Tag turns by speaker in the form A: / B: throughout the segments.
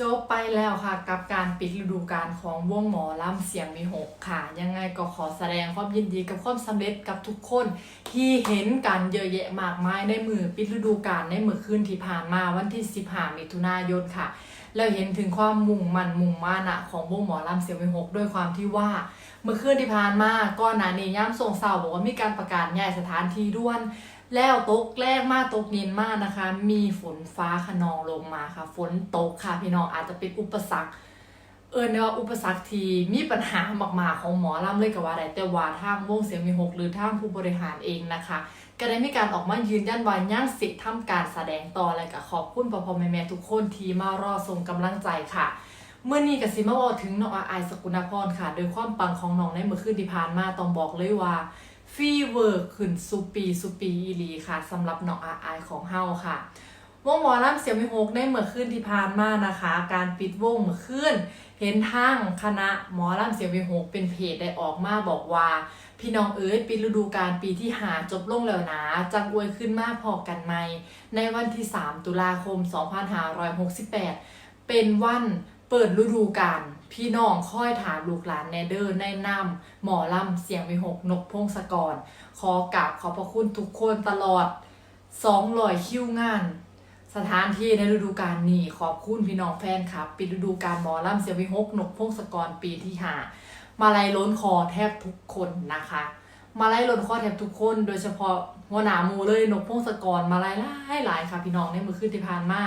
A: จบไปแล้วค่ะกับการปิดฤดูกาลของวงหมอลำเสียงมีหกค่ะ ยังไงก็ขอแสดงความยินดีกับความสำเร็จกับทุกคนที่เห็นกันเยอะแยะมากมายในมือปิดฤดูกาลในมือคืนที่ผ่านมาวันที่ 15 มิถุนายนค่ะแล้วเห็นถึงความมุ่งมั่นมุ่งมานะของวงหมอลำเสียงมีหกด้วยความที่ว่าเมื่อคืนที่ผ่านมาก่อนหน้านี้ย่ำส่งเสาบอกว่ามีการประกาศย้ายสถานที่ด่วน แล้วตกแรกมากตกเย็นมากนะคะ มีฝนฟ้าขนองลงมาค่ะ ฝนตกค่ะพี่น้องอาจจะเป็นอุปสรรค เออเนี่ยว่าอุปสรรคที่มีปัญหามากๆของหมอลำเลยกับว่าได้แต่ว่าทางวงเสียงมีหกหรือทางผู้บริหารเองนะคะก็ได้มีการออกมายืนยันว่าย่างสิทธิ์ทำการแสดงต่ออะไรกับขอบคุณพ่อพ่อแม่แม่ทุกคนที่มารอส่งกำลังใจค่ะเมื่อนี้กับซิมาบอถึงน้องอาไอายสกุณพรค่ะ โดยความปังของน้องในเมื่อคืนที่ผ่านมาต้องบอกเลยว่า ฟีเวอร์ขึ้นสุปีสุปีอีลีค่ะสำหรับน้องอาไอายของเฮาค่ะวงหมอลำเสียงมิโฮกในเมื่อคืนที่ผ่านมานะคะ การปิดวงเมื่อคืนเห็นทางคณะหมอลำเสียงมิโฮกเป็นเพจได้ออกมาบอกว่า พี่น้องเอ๋ยปิดฤดูกาลปีที่หาจบลงแล้วนะจังอวยขึ้นมาพอกันไหมในวันที่ 3 ตุลาคม 2568 เป็นวัน เปิดฤดูกาลพี่น้องค่อยถามลูกหลานแนเดอร์ในนำหมอลำเสียงวิหกนกพงศกร ขอกราบขอบพระคุณทุกคนตลอด200คิวงาน สถานที่ในฤดูกาลนี้ขอบคุณพี่น้องแฟนครับ ปิดฤดูกาลหมอลำเสียงวิหกนกพงศกรปีที่ห้ามาลัยล้นคอแทบทุกคนนะคะ มาไล่ล้นข้อแทบทุกคน โดยเฉพาะหัวหน้ามูเลยนกพงศกรมาไล่หลายหลายค่ะพี่น้องในมือคืนที่ผ่านมา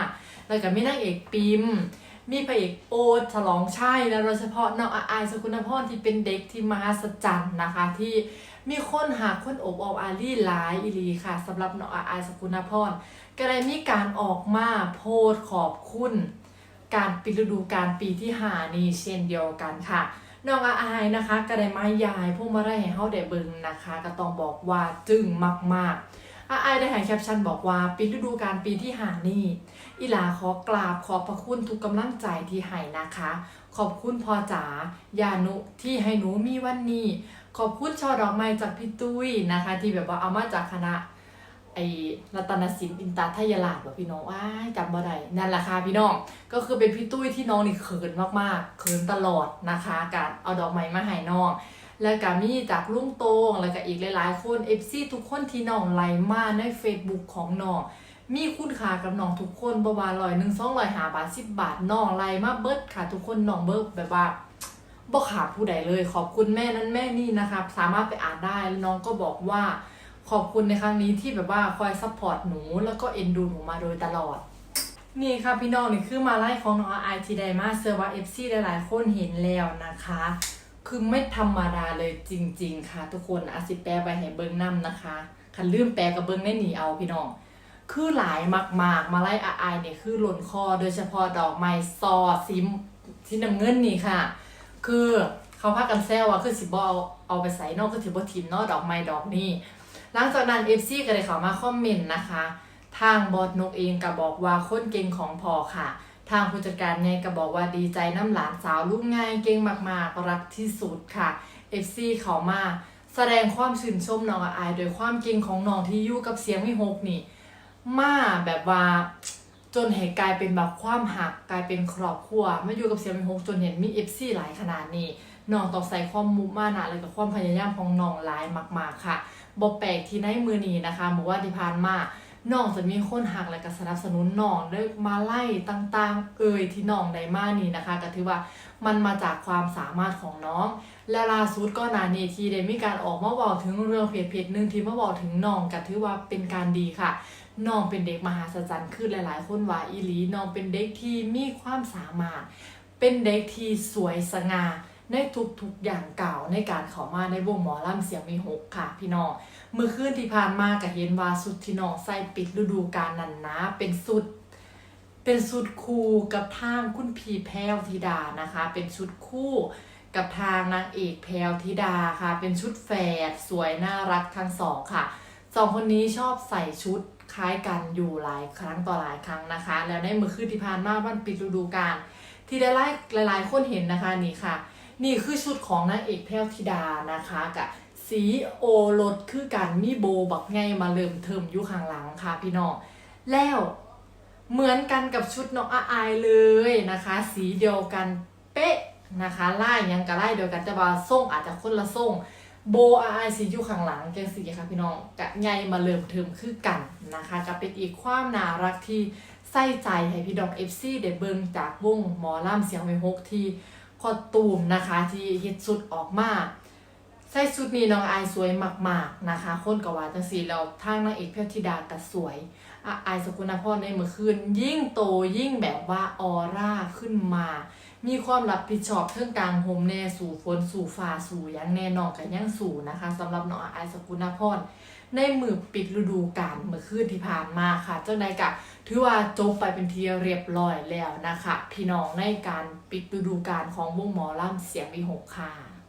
A: แล้วก็มีนางเอกปิม มีพระเอกโอฉลองชัยและโดยเฉพาะน้องอาอายสกุลพรที่เป็นเด็กที่มหัศจรรย์นะคะ ที่มีคนหาคนอบออบอารีหลายอีลีค่ะสำหรับน้องอาอายสกุลพรก็เลยมีการออกมาโพสขอบคุณ การปิดฤดูกาลปีที่หานี้เช่นเดียวกันค่ะน้องอาอายนะคะก็ได้มายายพวกมาได้ให้เฮาได้เบิ่งนะคะ ก็ต้องบอกว่าจึงมากๆ อาอได้ให้แคปชั่นบอกว่าปิดฤดูกาลปีที่หานี่อีหลาขอกราบขอบพระคุณทุกกำลังใจที่ให้นะคะ ขอบคุณพ่อจ๋ายานุที่ให้หนูมีวันนี้ ขอบคุณช่อดอกไม้จากพี่ตุ้ยนะคะ ที่แบบว่าเอามาจากคณะไอ้รัตนศิลป์อินตาทยาลาดแบบพี่น้องว้ายจำบ่ได้นั่นแหละค่ะพี่น้องก็คือเป็นพี่ตุ้ยที่น้องนี่เขินมากๆเขินตลอดนะคะ การเอาดอกไม้มาให้น้อง แล้วก็มีจากลุงโตงแล้วก็อีกหลายๆ คนเอฟซีทุกคนที่น้องไล่มาใน Facebook ของน้องมีคุณค่ากับน้องทุกคนประมาณร้อยหนึ่งสองร้อยหาบาทสิบบาทน้องไล่มาเบิดค่ะ ทุกคนน้องเบิดแบบว่าบ่ขาผู้ใดเลย ขอบคุณแม่นั้นแม่นี่นะครับสามารถไปอ่านได้น้องก็บอกว่าขอบคุณในครั้งนี้ที่แบบว่าคอยซัพพอร์ตหนูแล้วก็เอ็นดูหนูมาโดยตลอด นี่ค่ะพี่น้องนี่คือมาไล่ของน้องไอทีไดมาเซอร์ว่าเอฟซีหลายๆคนเห็นแล้วนะคะ คือไม่ธรรมดาเลยจริง ๆ ค่ะ ทุกคนอาสิแปลไปให้เบิ้งน้ำนะคะ คันลืมแปลกับเบิ้งได้หนีเอาพี่น้อง คือหลายมากๆ มาไล่อาไอเนี่ยคือหล่นคอโดยเฉพาะดอกไม้ซอซิมที่น้ำเงินนี่ค่ะ คือเขาพากันแซวว่าคือสิบอาเอาไปใส่นอกคือถือว่าทีมนอกดอกไม้ดอกนี้หลังจากนั้นเอฟซีก็เลยเข้ามาคอมเมนต์นะคะ ทางบอสนกเองก็บอกว่าคนเก่งของพอค่ะ ทางผู้จัดการไงก็บอกว่าดีใจน้ำหลานสาวลูกง่ายเก่งมากๆ รักที่สุดค่ะ FC เขามาแสดงความชื่นชมน้องอายโดยความเก่งของน้องที่อยู่กับเสียงวิหกนี่ มาแบบว่าจนเหตุกลายเป็นแบบความหักกลายเป็นครอบครัวมาอยู่กับเสียงวิหกจนเห็นมี FC หลายขนาดนี้น้องต้องใส่ความมุมานะแล้วก็ความพยายามของน้องหลายมาก ๆค่ะบอแปลกที่ในมือนี้นะคะบอกว่าที่ผ่านมา น้องจะมีคนหักและก็สนับสนุนน้องด้วยมาไล่ต่างๆ เอ่ยที่น้องได้มานี่นะคะ ก็ถือว่ามันมาจากความสามารถของน้อง และล่าสุดก็นานีทีได้มีการออกมาบอกถึงเรื่องเพจเพจหนึ่งที่มาบอกถึงน้องก็ถือว่าเป็นการดีค่ะน้องเป็นเด็กมหาศจรรย์คือหลายๆ คนว่าอีหลีน้องเป็นเด็กที่มีความสามารถ เป็นเด็กที่สวยสง่าในทุกๆอย่างเก่าในการเข้ามาในวงหมอลำเสียงมีหกค่ะ พี่น้อง มื่อคืนที่ผ่านมาก็เห็นว่าสุดที่น้องใส่ปิดฤดูกาลนั้นนะ เป็นสุด เป็นสุดคู่กับทางคุณพีแพรวธิดานะคะ เป็นชุดคู่กับทางนางเอกแพรวธิดาค่ะ เป็นชุดแฝดสวยน่ารักทั้งสองค่ะสองคนนี้ชอบใส่ชุดคล้ายกันอยู่หลายครั้งต่อหลายครั้งนะคะ แล้วในเมื่อคืนที่ผ่านมาวันปิดฤดูกาลที่ได้ไล่หลายๆคนเห็นนะคะนี่ค่ะ นี่คือชุดของนางเอกแพรวธิดานะคะกับ สีโอรสคือการมีโบบักไงมาเริ่มเทิมอยู่ข้างหลังค่ะพี่น้องแล้วเหมือนกันกับชุดน้องอาอายเลยนะคะ สีเดียวกันเป๊ะนะคะไล่ยังกับไล่เดียวกันแต่ว่าส่งอาจจะคนละส่งโบอาอายสีอยู่ข้างหลังแกงสีค่ะพี่น้องกะไงมาเริ่มเทิมคือกันนะคะก็เป็นอีกความน่ารักที่ใส่ใจให้พี่ดอกเอฟซีได้เบิงจากวงหมอล่ำเสียงไวหกที่คอตูมนะคะที่เฮ็ดสุดออกมา ใส่ชุดนี้น้องอายสวยมากๆนะคะ คนกว่าจังสีแล้วทางนางเอกเพียวธิดาก็สวยออายสกุลนพรในเมื่อคืน ยิ่งโตยิ่งแบบว่าออร่าขึ้นมา มีความรับผิดชอบเรื่องกลางโฮมแน่สู่ฝนสู่ฟ้าสู่ยังแน่นอนกันยังสู่นะคะสำหรับน้องอายสกุลนพรในมือปิดฤดูกาลเมื่อคืนที่ผ่านมาค่ะ เจ้าใดกะถือว่าจบไปเป็นทีเรียบร้อยแล้วนะคะ พี่น้องในการปิดฤดูกาลของวงหมอลำเสียงวีหกค่ะ